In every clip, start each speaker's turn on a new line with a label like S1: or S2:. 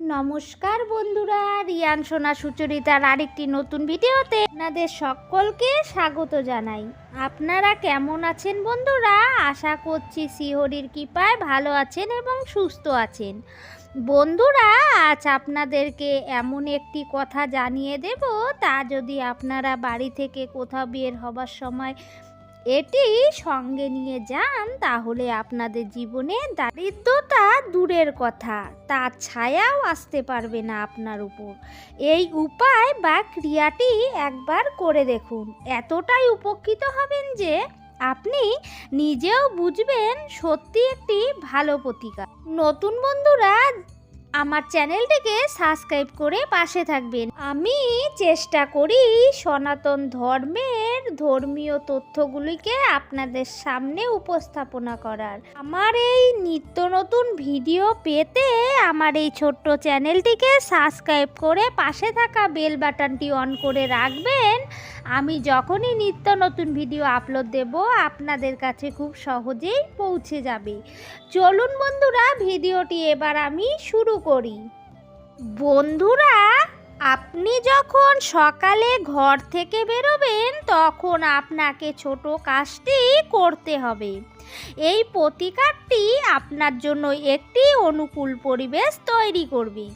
S1: নমস্কার বন্ধুরা, রিয়ান, সোনা, সুচরিতার আরেকটি নতুন ভিডিওতে আপনাদের সকলকে স্বাগত জানাই। আপনারা কেমন আছেন বন্ধুরা? আশা করছি শিহরির কৃপায় ভালো আছেন এবং সুস্থ আছেন। বন্ধুরা, আজ আপনাদেরকে এমন একটি কথা জানিয়ে দেব, তা যদি আপনারা বাড়ি থেকে কোথাও বের হবার সময় এটি সঙ্গে নিয়ে যান তাহলে আপনাদের জীবনে দারিদ্রতা দূরের কথা। তার ছায়াও আসতে পারবে না আপনার উপর। এই উপায় বা ক্রিয়াটি একবার করে দেখুন। এতটাই উপকৃত হবেন যে আপনি নিজেও বুঝবেন সত্যি একটি ভালো প্রতিকার। নতুন বন্ধুরা আমার চ্যানেলটিকে সাবস্ক্রাইব করে পাশে থাকবেন। আমি চেষ্টা করি সনাতন ধর্মের ধর্মীয় তথ্যগুলিকে আপনাদের সামনে উপস্থাপনা করার। আমার এই নিত্য নতুন ভিডিও পেতে আমার এই ছোট্ট চ্যানেলটিকে সাবস্ক্রাইব করে পাশে থাকা বেল বাটনটি অন করে রাখবেন। আমি যখনই নিত্য নতুন ভিডিও আপলোড দেব, আপনাদের কাছে খুব সহজেই পৌঁছে যাবে। চলুন বন্ধুরা, ভিডিওটি এবার আমি শুরু করি। বন্ধুরা, আপনি যখন সকালে ঘর থেকে বেরোবেন, তখন আপনাকে ছোট কাজটি করতে হবে। এই প্রতিকারটি আপনার জন্য একটি অনুকূল পরিবেশ তৈরি করবে।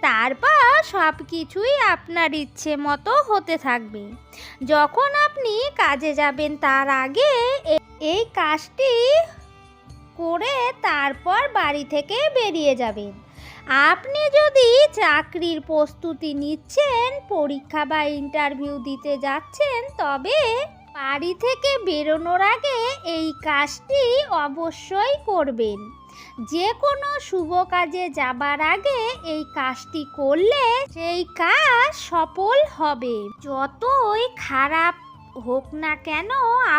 S1: তারপর সব কিছুই আপনার ইচ্ছে মতো হতে থাকবে। যখন আপনি কাজে যাবেন, তার আগে এই কাজটি করে তারপর বাড়ি থেকে বেরিয়ে যাবেন। আপনি যদি চাকরির প্রস্তুতি নিচ্ছেন, পরীক্ষা বা ইন্টারভিউ দিতে যাচ্ছেন, তবে বাড়ি থেকে বেরোনোর আগে এই কাজটি অবশ্যই করবেন। যে কোনো শুভ কাজে যাবার আগে এই কাজটি করলে সেই কাজ সফল হবে। যতই খারাপ হোক না কেন,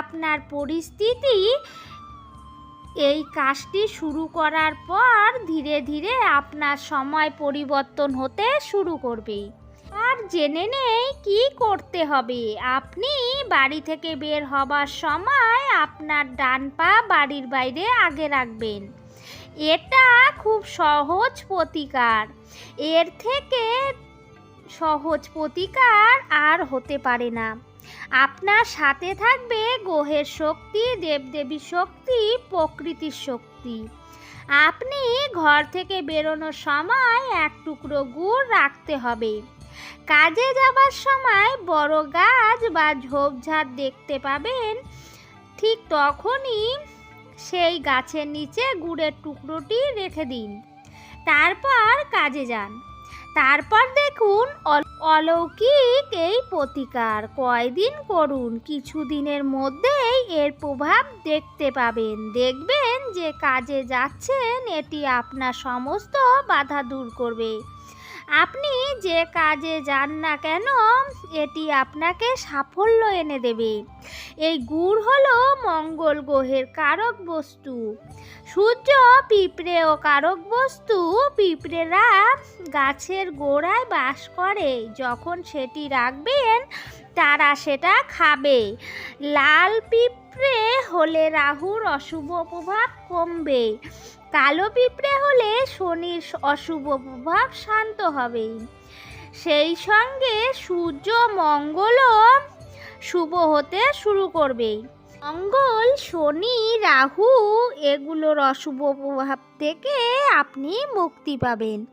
S1: আপনার পরিস্থিতি এই কাজটি শুরু করার পর ধীরে ধীরে আপনার সময় পরিবর্তন হতে শুরু করবে। আর জেনে নেই কি করতে হবে। আপনি বাড়ি থেকে বের হবার সময় আপনার ডান পা বাড়ির বাইরে আগে রাখবেন। এটা খুব সহজ প্রতিকার। এর থেকে সহজ প্রতিকার আর হতে পারে না। আপনার সাথে থাকবে গ্রহের শক্তি, দেবদেবীর শক্তি, প্রকৃতির শক্তি। আপনি ঘর থেকে বেরোনোর সময় এক টুকরো গুড় রাখতে হবে। কাজে যাবার সময় বড় গাছ বা ঝোপঝাড় দেখতে পাবেন। ঠিক তখনই সেই গাছের নিচে গুড়ের টুকরোটি রেখে দিন। তারপর কাজে যান। তারপর দেখুন, অল- অলৌকিক এই প্রতিকার। কয়দিন করুন, কিছুদিনের মধ্যেই এর প্রভাব দেখতে পাবেন। দেখবেন যে কাজে যাচ্ছেন, এটি আপনার সমস্ত বাধা দূর করবে। আপনি যে কাজে যান না কেন, এটি আপনাকে সাফল্য এনে দেবে। এই গুড় হলো মঙ্গল গ্রহের কারক বস্তু। সূর্য পিঁপড়ে ও কারক বস্তু, পিঁপড়েরা গাছের গোড়ায় বাস করে। যখন সেটি রাখবেন তারা সেটা খাবে। লাল পিঁপড়ে হলে রাহুর অশুভ প্রভাব কমবে। কালো পিঁপড়ে হলে শনির অশুভ প্রভাব শান্ত হবে। সেই সঙ্গে সূর্য মঙ্গলও শুভ হতে শুরু করবে। মঙ্গল, শনি, রাহু এগুলোর অশুভ প্রভাব থেকে আপনি মুক্তি পাবেন।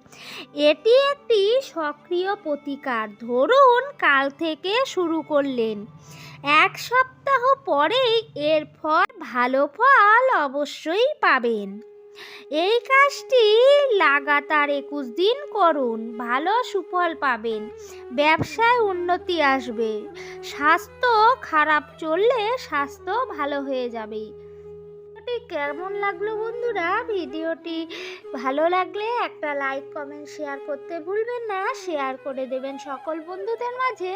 S1: এটি একটি সক্রিয় প্রতিকার। ধরুন, কাল থেকে শুরু করলেন। এক সপ্তাহ পরেই এর ফল, ভালো ফল অবশ্যই পাবেন। এই কাজটি লাগাতার একুশ দিন করুন, ভালো সুফল পাবেন, ব্যবসায় উন্নতি আসবে, স্বাস্থ্য খারাপ চললে স্বাস্থ্য ভালো হয়ে যাবে। কেমন লাগল বন্ধুরা? ভিডিওটি ভালো লাগলে একটা লাইক, কমেন্ট, শেয়ার করতে ভুলবেন না, শেয়ার করে দেবেন সকল বন্ধুদের মাঝে।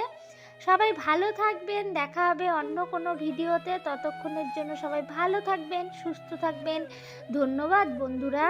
S1: সবাই ভালো থাকবেন, দেখা হবে অন্য কোনো ভিডিওতে। ততক্ষণের জন্য সবাই ভালো থাকবেন, সুস্থ থাকবেন। ধন্যবাদ, বন্ধুরা।